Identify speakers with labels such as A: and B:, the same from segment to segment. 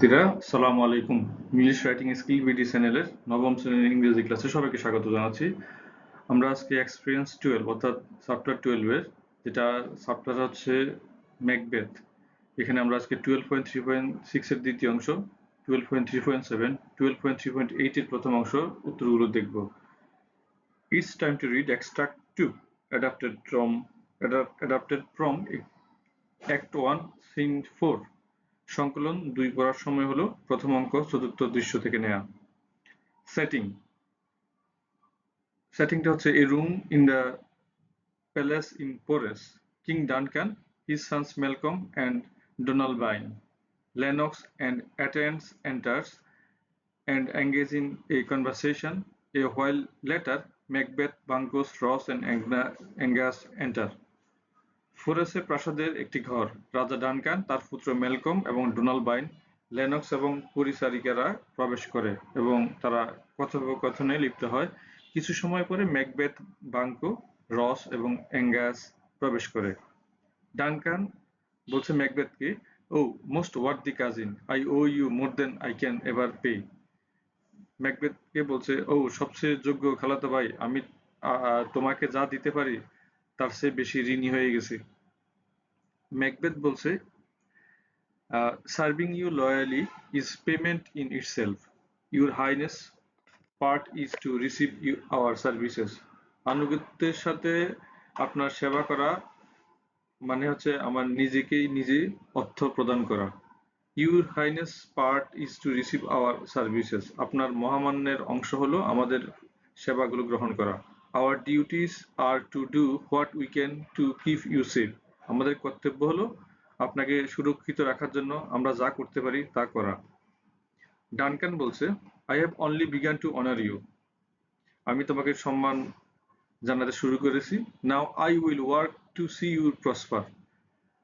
A: শিক্ষার্থীরা সালামু আলাইকুম। ইংলিশ রাইটিং স্কিল বিডি চ্যানেলের নবম শ্রেণির ইংরেজি ক্লাসে সবাইকে স্বাগত জানাচ্ছি। আমরা আজকে এক্সপিরিয়েন্স টুয়েলভ অর্থাৎ চ্যাপ্টার টুয়েলভের যেটা চ্যাপ্টার হচ্ছে ম্যাকবেথ এখানে আমরা আজকে টুয়েলভ পয়েন্ট থ্রি পয়েন্ট সিক্সের দ্বিতীয় অংশ twelve point three point seven twelve point three point এইটের প্রথম অংশ উত্তরগুলো দেখব। It's time to read extract two adapted from adapted from act one scene four সংকলন দুই পড়ার সময় হলো প্রথম অঙ্ক চতুর্থ দৃশ্য থেকে নেয়া। সেটিং সেটিংটা হচ্ছে a room in the palace in Forres King Duncan his sons Malcolm and Donalbain Lennox and attendants enters and engage in a conversation a while later Macbeth Banquo's Ross and Angus enter ফোরেসে প্রাসাদের একটি ঘর। রাজা Duncan, তার পুত্র Malcolm এবং Donald বাইন, Lennox এবং পরিচারিকারা প্রবেশ করে এবং তারা কথোপকথনে লিপ্ত হয়। কিছু সময় পরে ম্যাকবেথ বাঙ্কো, রস এবং অ্যাঙ্গাস প্রবেশ করে। ডানকান বলছে ম্যাকবেথকে, O, most worthy the cousin. I owe you more than I can ever pay. ম্যাকবেথকে বলছে, ও, সবচেয়ে যোগ্য খালাতো ভাই, আমি তোমাকে যা দিতে পারি তার চেয়ে বেশি ঋণী হয়ে গেছি। ম্যাকবেথ বলছে serving you loyally is payment in itself your highness part is to receive you our services আনুগত্যের সাথে আপনার সেবা করা মানে হচ্ছে আমার নিজেকেই নিজে অর্থ প্রদান করা। Your highness part is to receive our services আপনার মহামান্যের অংশ হলো আমাদের সেবাগুলো গ্রহণ করা। Our duties are to do what we can to keep you safe আমাদের কর্তব্য হলো আপনাকে সুরক্ষিত রাখার জন্য আমরা যা করতে পারি তা করা। ডানকান বলছে I have only begun to honour you আমি তোমাকে সম্মান জানাতে শুরু করেছি। Now I will work to see your prosper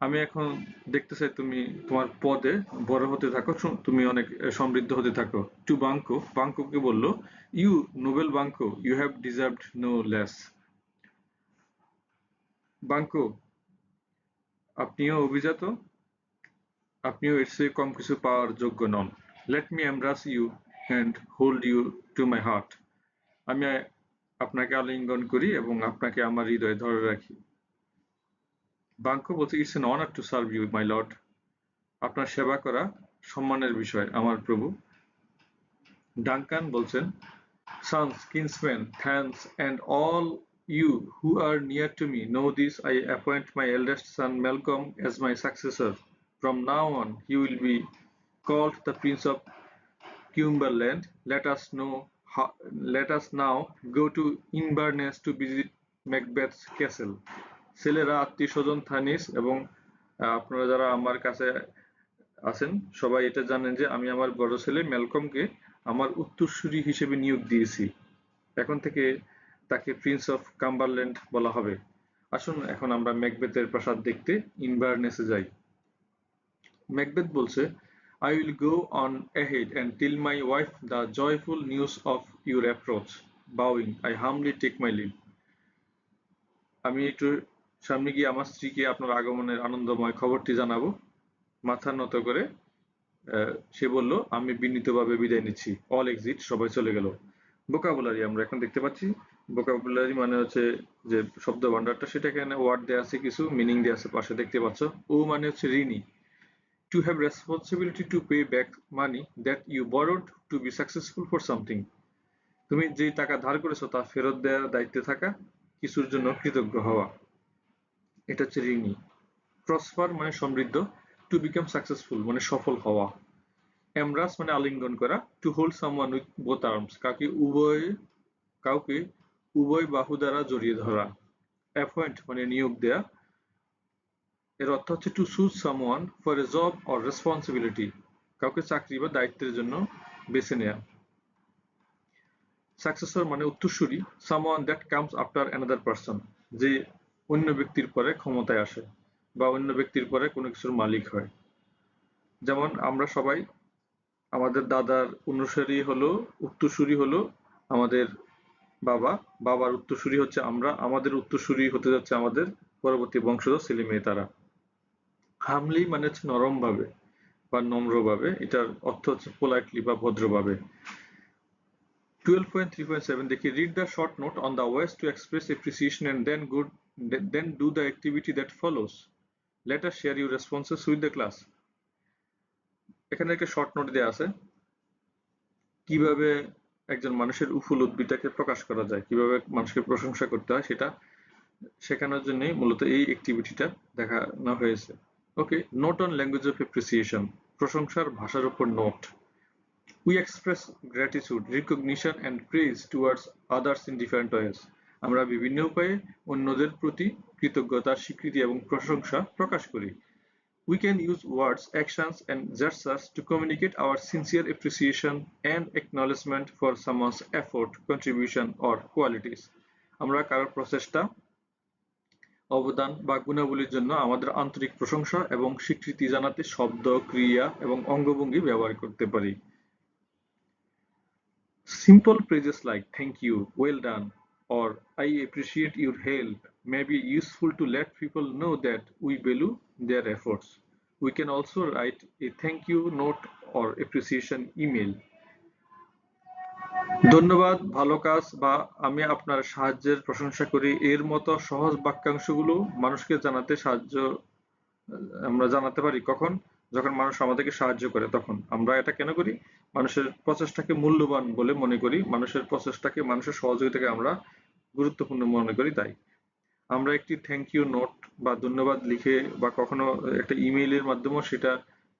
A: আমি এখন দেখতে চাই তুমি তোমার পদে বড় হতে থাকো তুমি অনেক সমৃদ্ধ হতে থাকো। টু বাঙ্কো বাঙ্কোকে বলল you noble Banquo you have deserved no less Banquo, আপনিও অভিজাত, আপনিও এর চেয়ে কম কিছু পাওয়ার যোগ্য নন। Let me embrace you and hold you to my heart আমি আপনাকে আলিঙ্গন করি এবং আপনাকে আমার হৃদয়ে ধরে রাখি। বাঙ্কু বলতে গেছেন honour to serve you my lord আপনার সেবা করা সম্মানের বিষয়, আমার প্রভু। ডানকান বলছেন sons kinsmen thanks and all you who are near to me know this I appoint my eldest son Malcolm as my successor from now on he will be called the prince of Cumberland let us know let us now go to Inverness to visit Macbeth castle ছেলেরা আত্মীয় স্বজন থানিস এবং আপনারা যারা আমার কাছে আছেন সবাই এটা জানেন যে আমি আমার বড় ছেলে মেলকমকে আমার উত্তরসূরি হিসেবে নিয়োগ দিয়েছি এখন থেকে তাকে প্রিন্স অফ কাম্বারল্যান্ড বলা হবে আসুন এখন আমরা ম্যাকবেথের প্রাসাদ দেখতে ইনভারনেসে যাই ম্যাকবেথ বলছে I will go on ahead and tell my wife the joyful news of your approach. Bowing, I humbly take my leave. আমি একটু সামনে গিয়ে আমার স্ত্রীকে আপনার আগমনের আনন্দময় খবরটি জানাব। মাথা নত করে সে বলল, আমি বিনীতভাবে বিদায় নিচ্ছি। অল এক্সিট সবাই চলে গেল। বোকাবুলারি আমরা এখন দেখতে পাচ্ছি। বোকাবুলারি মানে হচ্ছে যে শব্দ ভান্ডারটা সেটা এখানে ওয়ার্ড দেওয়া আছে কিছু মিনিং দেওয়া আছে, পাশে দেখতে পাচ্ছ। ও মানে হচ্ছে ঋণী। To have responsibility to pay back money that you borrowed to be successful for something তুমি যে টাকা ধার করেছ, তা ফেরত দেওয়ার দায়িত্বে থাকা, কিছুর জন্য কৃতজ্ঞ হওয়া। এটা হচ্ছে ঋণী। প্রসপার মানে সমৃদ্ধ টু বিকাম সাকসেসফুল মানে সফল হওয়া। এমরাস মানে আলিঙ্গন করা to hold someone with both arms কাকে উভয়, কাউকে উভয় বাহু দ্বারা জড়িয়ে ধরা। অ্যাপয়েন্ট মানে নিয়োগ দেয়া। এর অর্থ হচ্ছে to choose someone for a job or responsibility কাউকে চাকরি বা দায়িত্বের জন্য বেছে নেয়া। সাকসেসর মানে উত্তরসূরি someone that comes after another person যে অন্য ব্যক্তির পরে ক্ষমতায় আসে বা অন্য ব্যক্তির পরে কোনো কিছুর মালিক হয়। যেমন আমরা সবাই, আমাদের দাদার অনুসারী হলো, উত্তরসূরি হলো আমাদের বাবা। বাবার উত্তরসূরি হচ্ছে আমরা, আমাদের উত্তরসূরি হতে যাচ্ছে আমাদের পরবর্তী বংশধর ছেলে মেয়ে তারা। হামলি মানে হচ্ছে নরম ভাবে বা নম্রভাবে, এটার অর্থ হচ্ছে পোলাইটলি বা ভদ্রভাবে। 12.3.7 দেখি read the short note on the ways to express appreciation and then good then do the activity that follows. Let us share your responses with the class. এখানে একটা শর্ট নোট দেওয়া আছে। কীভাবে একজন মানুষের উফুল উদ্ভিদটাকে প্রকাশ করা যায়, কীভাবে মানুষকে প্রশংসা করতে হয়, সেটা শেখানোর জন্য মূলত এই অ্যাক্টিভিটিটা দেখানো হয়েছে। Okay note on language of appreciation প্রশংসার ভাষার উপর note we express gratitude recognition and praise towards others in different ways আমরা বিভিন্ন উপায়ে অন্যদের প্রতি কৃতজ্ঞতা স্বীকৃতি এবং প্রশংসা প্রকাশ করি। We can use words actions and gestures to communicate our sincere appreciation and acknowledgement for someone's effort contribution or qualities আমরা কারোর প্রচেষ্টা, অবদান বা গুণাবলীর জন্য আমাদের আন্তরিক প্রশংসা এবং স্বীকৃতি জানাতে শব্দ, ক্রিয়া এবং অঙ্গভঙ্গি ব্যবহার করতে পারি। Simple phrases like thank you well done or I appreciate your help. May be useful to let people know that we value their efforts. We can also write a thank you note or appreciation email. ধন্যবাদ, ভালো কাজ, বা আমি আপনার সাহায্যের প্রশংসা করি। এর মতো সহজ বাক্যাংশগুলো মানুষকে জানাতে সাহায্য, আমরা জানাতে পারি কখন? যখন মানুষ আমাদেরকে সাহায্য করে তখন। আমরা এটা কেন করি? মানুষের প্রচেষ্টাকে মূল্যবান বলে মনে করি। মানুষের প্রচেষ্টাকে, মানুষের সহযোগিতাকে আমরা গুরুত্বপূর্ণ মনে করি তাই। আমরা একটি থ্যাংক ইউ নোট বা ধন্যবাদ লিখে বা কখনো একটা ইমেইলের মাধ্যমেও সেটা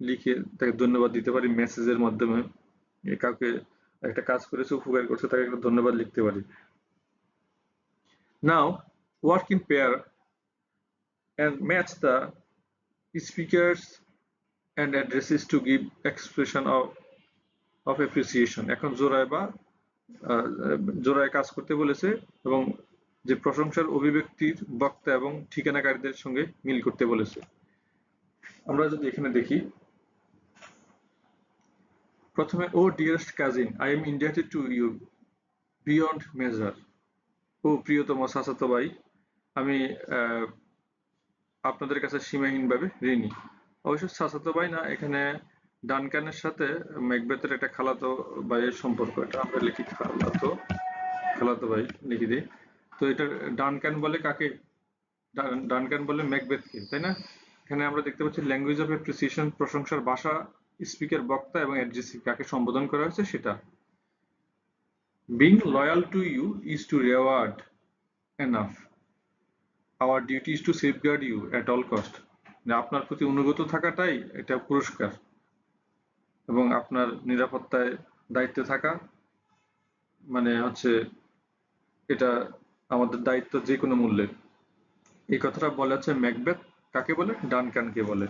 A: লিখে তাকে ধন্যবাদ দিতে পারি মেসেজের মাধ্যমে। কাউকে একটা কাজ করেছে, উপকার করছে, তাকে একটা ধন্যবাদ লিখতে পারি। Now work in pair and match the speakers and addresses to give expression of of appreciation এখন জোড়ায় বা জোড়ায় কাজ করতে বলেছে এবং যে প্রশংসার অভিব্যক্তির বক্তা এবং ঠিকানাকারীদের সঙ্গে মিল করতে বলেছে। আমরা যদি এখানে দেখি, প্রথমে, O dearest cousin, I am indebted to you, beyond measure. ও প্রিয়তম সাসাতো ভাই আমি আপনাদের কাছে সীমাহীনভাবে ঋণী। অবশ্য সাসাতো ভাই না, এখানে ডানকানের সাথে ম্যাকবেথের একটা খালাতো ভাইয়ের সম্পর্ক, এটা আমরা লিখি খালাতো খালাতো ভাই, লিখি দিই। তো এটা ডানকান বলে কাকে? ডানকান বলে ম্যাকবেথকে, তাই না? এখানে আমরা দেখতে পাচ্ছি ল্যাঙ্গুয়েজ অফ অ্যাপ্রিসিয়েশন, প্রশংসার ভাষা, স্পিকার, বক্তা এবং অ্যাড্রেসি কাকে সম্বোধন করা হয়েছে সেটা। Being loyal to you is to reward enough our duty is to safeguard you at all cost আপনার প্রতি অনুগত থাকাটাই এটা পুরস্কার। এবং আপনার নিরাপত্তায় দায়িত্বে থাকা মানে হচ্ছে এটা আমাদের দায়িত্ব যে কোনো মূল্যে। এই কথাটা বলা হচ্ছে ম্যাকবেথ কাকে বলে? ডানকানকে বলে।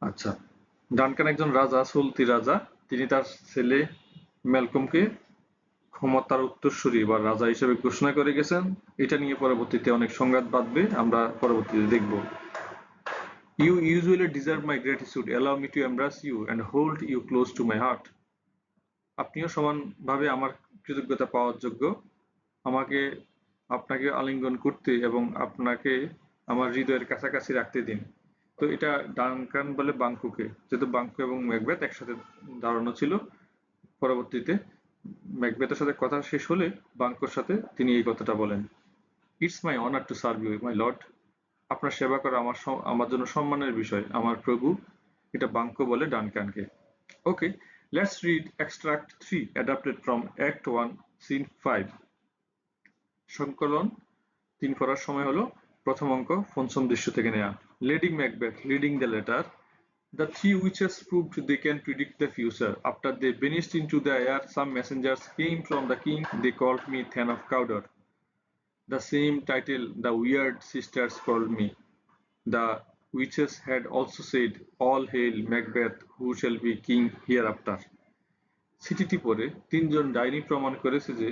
A: আচ্ছা ডানকান একজন রাজা, সুলতি রাজা। তিনি তার ছেলে ম্যালকমকে ক্ষমতার উত্তরসূরি বা রাজা হিসেবে ঘোষণা করে গেছেন। এটা নিয়ে পরবর্তীতে অনেক সংঘাত বাঁধবে, আমরা পরবর্তীতে দেখব। You usually deserve my gratitude. Allow me to embrace you and hold you close to my heart. আপনিও সমানভাবে আমার কৃতজ্ঞতা পাওয়ার যোগ্য। আমাকে, আপনাকে আলিঙ্গন করতে এবং আপনাকে আমার হৃদয়ের কাছাকাছি রাখতে দিন। তো এটা ডানকান বলে বাঙ্কুকে। যেহেতু বাঙ্কু এবং ম্যাকবেথ একসাথে দাঁড়ানো ছিল পরবর্তীতে, ম্যাকবেথের সাথে কথা শেষ হলে বাঙ্কুর সাথে তিনি এই কথাটা বলেন। It's my honour to serve you my lord আপনার সেবা করা আমার আমার জন্য সম্মানের বিষয় আমার প্রভু এটা বাঙ্ক বলে ডানকানকে okay let's read extract three adapted from act one scene five সংকলন তিন পড়ার সময় হলো প্রথম অঙ্ক পঞ্চম দৃশ্য থেকে নেওয়া Lady Macbeth reading the letter The three witches proved they can predict the future. After they vanished into the air, some messengers came from the king. They called me Than of Cawdor. The same title the weird sisters called me. The witches had also said, All hail Macbeth, who shall be king hereafter. সিটিটি পড়ে তিনজন ডাইনি প্রমাণ করেছে যে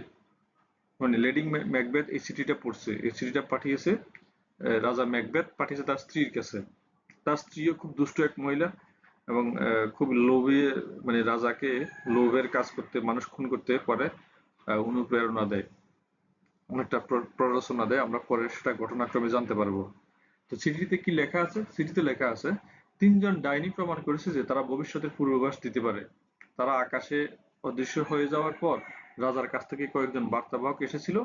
A: মানে লেডিং Macbeth এই চিঠিটা পড়ছে এই চিঠিটা পাঠিয়েছে রাজা ম্যাকবেথ পাঠিয়েছে তার স্ত্রীর কাছে তার স্ত্রীও খুব দুষ্ট এক মহিলা এবং খুব লোভে মানে রাজাকে লোভের কাজ করতে মানুষ খুন করতে পরে অনুপ্রেরণা দেয় অনেকটা প্ররোচনা দেয়, আমরা পরে সেটা ঘটনাক্রমে জানতে পারব। তো চিঠিতে কি লেখা আছে? চিঠিতে লেখা আছে, তিনজন ডাইনি প্রমাণ করেছে যে তারা ভবিষ্যতের পূর্বাভাস দিতে পারে। তারা আকাশে অদৃশ্য হয়ে যাওয়ার পর রাজার কাছ থেকে কয়েকজন বার্তাবাহক এসেছিল।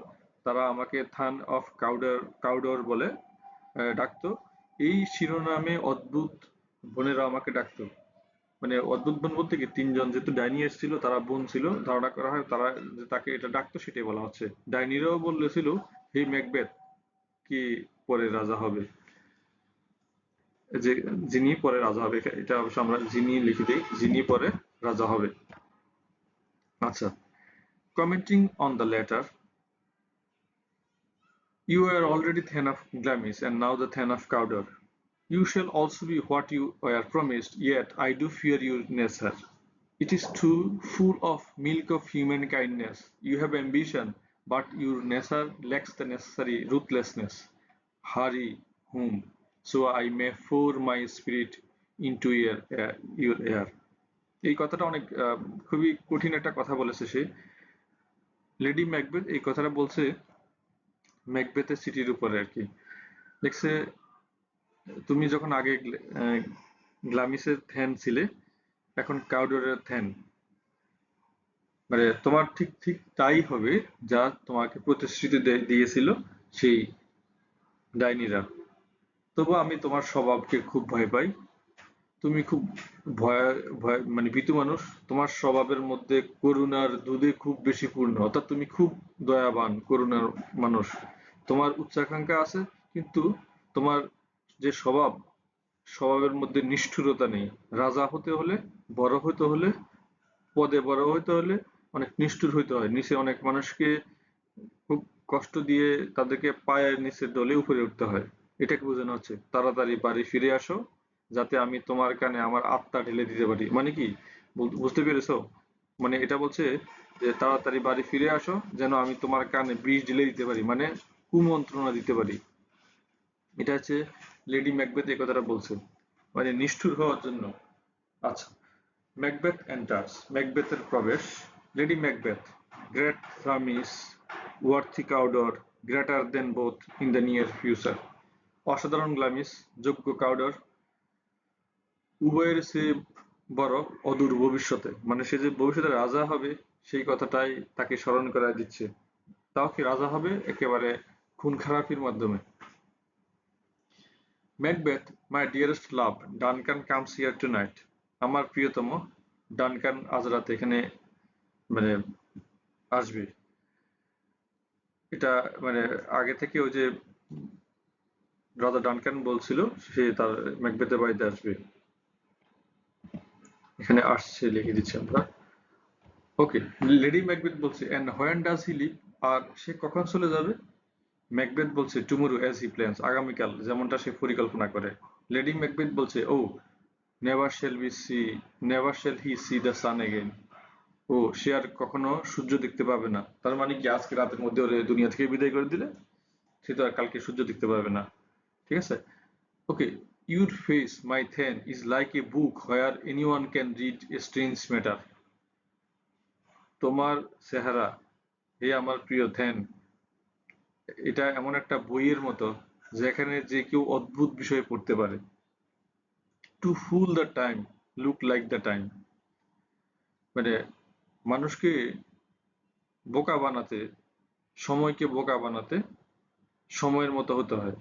A: তারা আমাকে থান অফ কাউডার, কাউডর বলে ডাকতো। এই শিরোনামে অদ্ভুত বোনেরা আমাকে ডাকতো। মানে অদ্ভুত বোন বলতে কি? তিনজন যেহেতু ডাইনি এসেছিল তারা বোন ছিল ধারণা করা হয় তারা যে তাকে এটা ডাকতো সেটাই বলা হচ্ছে। ডাইনিরাও বলেছিল হে ম্যাকবেথ কি পরে রাজা হবে? যে যিনি পরে রাজা হবে এটা- অবশ্য আমরা যিনি লিখে দিই যিনি পরে রাজা হবে। আচ্ছা commenting on the letter You are already Thane of Glamis, and now the Thane of Cawdor. You shall also be what you were promised, yet I do fear your nature. It is too full of milk of human kindness. You have ambition, but your nature lacks the necessary ruthlessness. Hurry home, so I may pour my spirit into your air. Your air. এই কথাটা অনেক খুবই কঠিন একটা কথা বলেছে সে lady Macbeth এই কথাটা বলছে ম্যাকবেথের সিটির উপরে আর কি দেখছে তুমি যখন আগে গ্লামিসের থ্যান ছিলে, এখন কাউডরের থ্যান মানে তোমার ঠিক ঠিক তাই হবে যা তোমাকে প্রতিশ্রুতি দিয়েছিল সেই ডাইনিরা। তবু আমি তোমার স্বভাবকে খুব ভয় পাই। তুমি খুব ভয় ভয় মানে ভীতু মানুষ। তোমার স্বভাবের মধ্যে করুণার দুধে খুব বেশি পূর্ণ। অর্থাৎ তুমি খুব দয়াবান, করুণার মানুষ। তোমার উচ্চাকাঙ্ক্ষা আছে, কিন্তু তোমার যে স্বভাব, স্বভাবের মধ্যে নিষ্ঠুরতা নেই। রাজা হতে হলে, বড় হতে হলে, পদে বড় হতে হলে অনেক নিষ্ঠুর হইতে হয়। নিচে অনেক মানুষকে খুব কষ্ট দিয়ে তাদেরকে পায়ের নিচে দলে উপরে উঠতে হয়। এটাকে বোঝানো হচ্ছে, তাড়াতাড়ি বাড়ি ফিরে আসো, যাতে আমি তোমার কানে আমার আত্মা ঢেলে দিতে পারি। মানে কি? বুঝতে পেরেছ? মানে এটা বলছে যে তাড়াতাড়ি বাড়ি ফিরে আসো, যেন আমি তোমার কানে বিষ ঢেলে দিতে পারি মানে কুমন্ত্রণা দিতে পারি। এটা হচ্ছে লেডি ম্যাকবেথ এই কথাটা বলছে। মানে নিষ্ঠুর হওয়ার জন্য। আচ্ছা ম্যাকবেথ এন্টার্স ম্যাকবেথের প্রবেশ। Lady Macbeth great Glamis worthy Cawdor greater than both in the near future অসাধারণ গ্লামিস যোগ্য কাউডর উভয়ের সে বড় অদূর ভবিষ্যতে। মানে সে যে ভবিষ্যতে রাজা হবে, সেই কথাটাই তাকে স্মরণ করায় দিচ্ছে। তাও কি রাজা হবে? একেবারে খুন খারাপির মাধ্যমে। Macbeth my dearest love Duncan comes here tonight আমার প্রিয়তম ডানকান আজ রাতে এখানে মানে আসবে। এটা মানে আগে থেকে ওই যে রাজা ডানকান বলছিল, সে তার ম্যাকবেথের বাড়িতে আসবে। এখানে আসছে, লিখে দিচ্ছি আমরা। ওকে লেডি ম্যাকবেথ বলছে and when does he leave আর সে কখন চলে যাবে? ম্যাকবেথ বলছে টুমোরো অ্যাজ হি প্ল্যান্স আগামীকাল যেমনটা সে পরিকল্পনা করে। লেডি ম্যাকবেথ বলছে ও never shall be see never shall he see the sun again ও, সে আর কখনো সূর্য দেখতে পাবে না। তার মানে কি আজকে রাতের মধ্যে ওরে দুনিয়া থেকে বিদায় করে দিলে? সে তো আর কালকে সূর্য দেখতে পাবে না। ঠিক আছে? Okay your face my thane is like a book where anyone can read a strange matter তোমার চেহারা, হে আমার প্রিয় থ্যান এটা এমন একটা বইয়ের মতো যেখানে যে কেউ অদ্ভুত বিষয়ে পড়তে পারে। To fool the time look like the time মানে মানুষকে বোকা বানাতে, সময়কে বোকা বানাতে সময়ের মতো হতে হয়।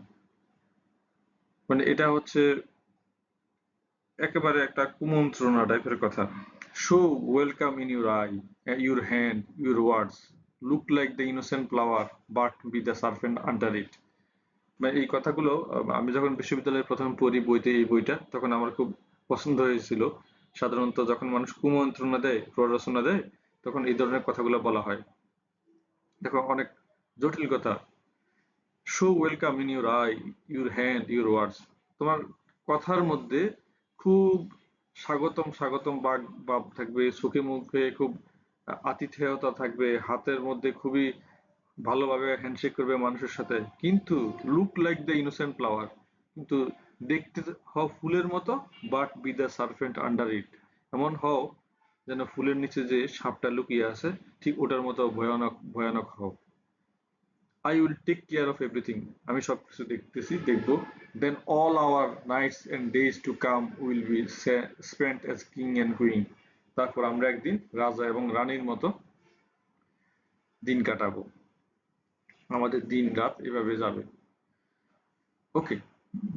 A: মানে এটা হচ্ছে একেবারে একটা কুমন্ত্রণা টাইপের কথা। Show welcome in your eye your hand your words look like the innocent flower but be the serpent under it মানে এই কথাগুলো আমি যখন বিশ্ববিদ্যালয়ে প্রথম পড়ি বইতে, এই বইটা, তখন আমার খুব পছন্দ হয়েছিল। সাধারণত যখন মানুষ কুমন্ত্রণা দেয়, প্ররোচনা দেয়, তখন এই ধরনের কথাগুলো বলা হয়। দেখো, অনেক জটিল কথা। Show welcome in your eye your hand your words তোমার কথার মধ্যে খুব স্বাগতম স্বাগতম বাগ ভাব থাকবে, সুখে মুখে খুব আতিথেয়তা থাকবে, হাতের মধ্যে খুবই ভালোভাবে হ্যান্ডশেক করবে মানুষের সাথে। কিন্তু look like the innocent flower কিন্তু দেখতে হও ফুলের মতো but be the serpent under it এমন হও যেন ফুলের নিচে যে সাপটা লুকিয়ে আছে, ঠিক ওটার মতো ভয়ানক ভয়ানক হও। I will take care of everything আমি সবকিছু দেখতেছি, দেখব। Then all our nights and days to come will be spent as king and queen তারপর আমরা একদিন রাজা এবং রানীর মতো দিন কাটাবো। আমাদের দিন রাত এভাবে যাবে। ওকে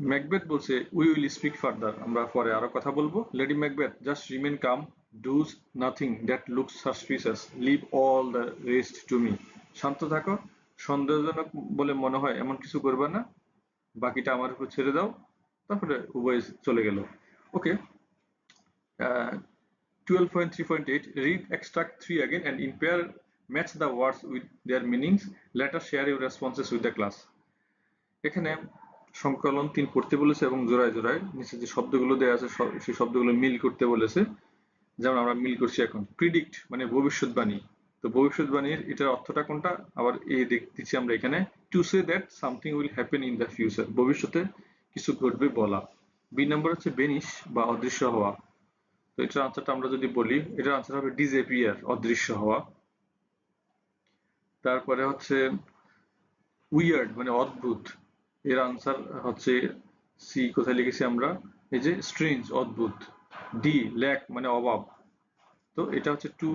A: ম্যাকবেথ বলছে উই উইল স্পিক ফার্দার আমরা পরে আরও কথা বলব। Lady Macbeth just remain calm does nothing that looks suspicious leave all the rest to me শান্ত থাকো। সন্দেহজনক বলে মনে হয় এমন কিছু করবে না। বাকিটা আমার উপর ছেড়ে দাও। তারপরে উভয় চলে গেল। Okay twelve point three point eight read extract three again and in pair match the words with their meanings. Us share your responses with the class. এখানে সংকলন তিন পড়তে বলেছে এবং জোড়ায় জোড়ায় নিচে যে শব্দগুলো দেওয়া আছে সেই শব্দগুলো মিল করতে বলেছে। যেমন আমরা মিল করছি এখন। প্রিডিক্ট মানে ভবিষ্যৎবাণী। তো ভবিষ্যৎবাণীর এটার অর্থটা কোনটা? আবার এই দেখতেছি আমরা এখানে। To say that something will happen in the future ভবিষ্যতে কিছু ঘটবে বলা। বি নাম্বার হচ্ছে বেনিশ বা অদৃশ্য হওয়া। তো এটার আনসারটা আমরা যদি বলি, এটার আনসার হবে ডিজেপিয়ার অদৃশ্য হওয়া। তারপরে হচ্ছে উইয়ার্ড মানে অদ্ভুত। এর আনসার হচ্ছে সি কোথায় লিখেছি আমরা? এই যে স্ট্রেঞ্জ অদ্ভুত। ডি ল্যাক মানে অভাব। তো এটা হচ্ছে to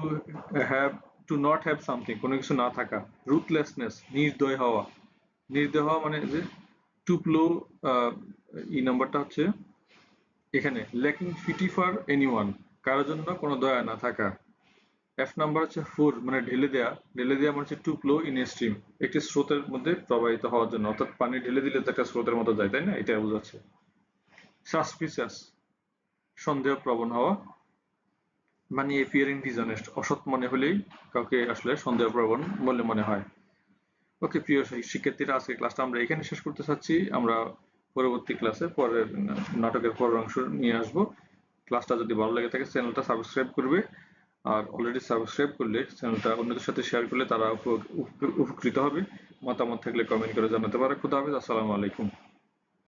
A: have to not have something কোনো কিছু না থাকা। রুথলেসনেস নির্দয় হওয়া। নির্দয় হওয়া মানে যে টু প্লো ই নাম্বারটা হচ্ছে এখানে ল্যাকিং ফিটি ফর এনিওয়ান কারোর জন্য কোনো দয়া না থাকা। এফ নাম্বার হচ্ছে ফোর মানে ঢেলে দেয়া। ঢেলে দেওয়া মানে হচ্ছে to flow in a stream একটি স্রোতের মধ্যে প্রবাহিত হওয়ার জন্য। অর্থাৎ পানি ঢেলে দিলে তো একটা স্রোতের মতো যায়, তাই না? এটা বোঝাচ্ছে। সাসপিসিয়াস সন্দেহ প্রবণ হওয়া। মানে এপিয়ারিং ডিসঅনেস্ট অসৎ মনে হলেই কাউকে আসলে সন্দেহ প্রবণ বলে মনে হয়। ওকে প্রিয় শিক্ষার্থীরা আজকে ক্লাসটা আমরা এখানে শেষ করতে চাচ্ছি। আমরা পরবর্তী ক্লাসে পরের নাটকের পরের অংশ নিয়ে আসব। ক্লাসটা যদি ভালো লেগে থাকে চ্যানেলটা সাবস্ক্রাইব করবে। আর অলরেডি সাবস্ক্রাইব করলে চ্যানেলটা অন্যদের সাথে শেয়ার করলে তারা উপ- উপ- উপকৃত হবে। মতামত থাকলে কমেন্ট করে জানাতে পারে। খুদা হাফেজ, আসসালামু আলাইকুম।